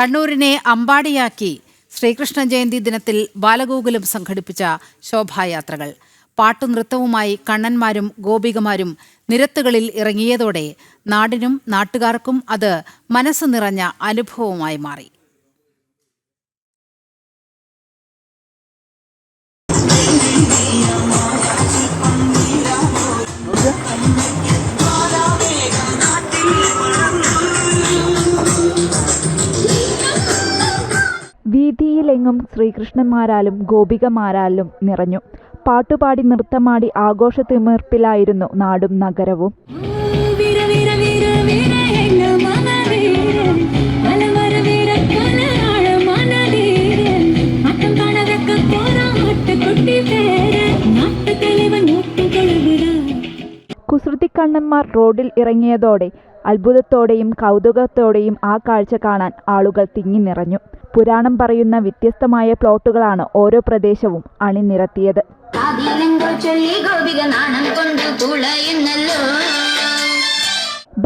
കണ്ണൂരിനെ അമ്പാടിയാക്കി ശ്രീകൃഷ്ണ ജയന്തി ദിനത്തിൽ ബാലഗോകുലം സംഘടിപ്പിച്ച ശോഭായാത്രകൾ. പാട്ടുനൃത്തവുമായി കണ്ണന്മാരും ഗോപികമാരും നിരത്തുകളിൽ ഇറങ്ങിയതോടെ നാടിനും നാട്ടുകാർക്കും അത് മനസ്സ് നിറഞ്ഞ അനുഭവമായി മാറി. വീതിയിലെങ്ങും ശ്രീകൃഷ്ണന്മാരാലും ഗോപികമാരാലും നിറഞ്ഞു. പാട്ടുപാടി നൃത്തമാടി ആഘോഷത്തിമിർപ്പിലായിരുന്നു നാടും നഗരവും. കുസൃതിക്കണ്ണന്മാർ റോഡിൽ ഇറങ്ങിയതോടെ അത്ഭുതത്തോടെയും കൗതുകത്തോടെയും ആ കാഴ്ച കാണാൻ ആളുകൾ തിങ്ങി നിറഞ്ഞു. പുരാണം പറയുന്ന വ്യത്യസ്തമായ പ്ലോട്ടുകളാണ് ഓരോ പ്രദേശവും അണിനിരത്തിയത്.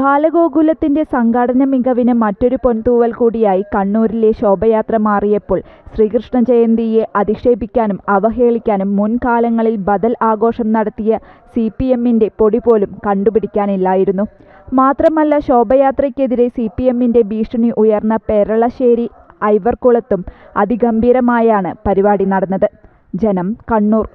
ബാലഗോകുലത്തിന്റെ സംഘാടന മികവിന് മറ്റൊരു പൊൻതൂവൽ കൂടിയായി കണ്ണൂരിലെ ശോഭയാത്ര മാറിയപ്പോൾ ശ്രീകൃഷ്ണ ജയന്തിയെ അധിക്ഷേപിക്കാനും അവഹേളിക്കാനും മുൻകാലങ്ങളിൽ ബദൽ ആഘോഷം നടത്തിയ സി പി എമ്മിന്റെ പൊടി പോലും കണ്ടുപിടിക്കാനില്ലായിരുന്നു. മാത്രമല്ല ശോഭയാത്രയ്ക്കെതിരെ സി പി എമ്മിന്റെ ഭീഷണി ഉയർന്ന പെരളശ്ശേരി ഐവർകുളത്തും അതിഗംഭീരമായാണ് പരിപാടി നടന്നത്. ജനം കണ്ണൂർ